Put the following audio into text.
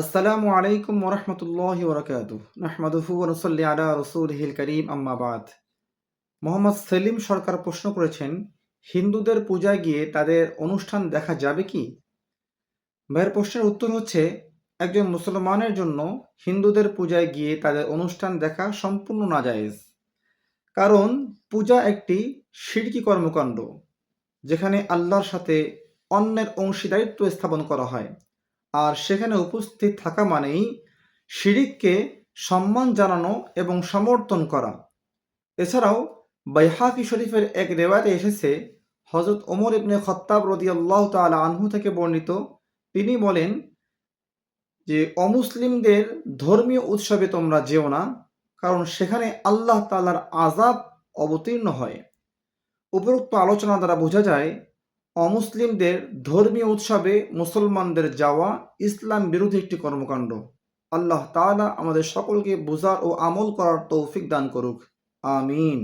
আসসালামু আলাইকুম ওরহমতুল্লাহ বরকাত নাহমাদুহু রসল্লি আলা রসুলহিল করিম আম্মাবাদ মোহাম্মদ সেলিম সরকার প্রশ্ন করেছেন, হিন্দুদের পূজায় গিয়ে তাদের অনুষ্ঠান দেখা যাবে কি? ভাইয়ের প্রশ্নের উত্তর হচ্ছে, একজন মুসলমানের জন্য হিন্দুদের পূজায় গিয়ে তাদের অনুষ্ঠান দেখা সম্পূর্ণ নাজায়েজ। কারণ পূজা একটি শিরকি কর্মকাণ্ড, যেখানে আল্লাহর সাথে অন্যের অংশীদারিত্ব স্থাপন করা হয়। আর সেখানে উপস্থিত থাকা মানেই শিরিককে সম্মান জানানো এবং সমর্থন করা। এছাড়াও বাইহাকি শরীফের এক রেওয়াতে এসেছে হজরত ওমর ইবনে খত্তাব রদি আল্লাহ তালা আনহু থেকে বর্ণিত। তিনি বলেন যে, অমুসলিমদের ধর্মীয় উৎসবে তোমরা যেও না, কারণ সেখানে আল্লাহ তালার আজাব অবতীর্ণ হয়। উপরোক্ত আলোচনা দ্বারা বোঝা যায় অমুসলিমদের ধর্মীয় উৎসবে মুসলমানদের যাওয়া ইসলাম বিরোধী একটি কর্মকাণ্ড। আল্লাহ তালা আমাদের সকলকে বোঝার ও আমল করার তৌফিক দান করুক। আমিন।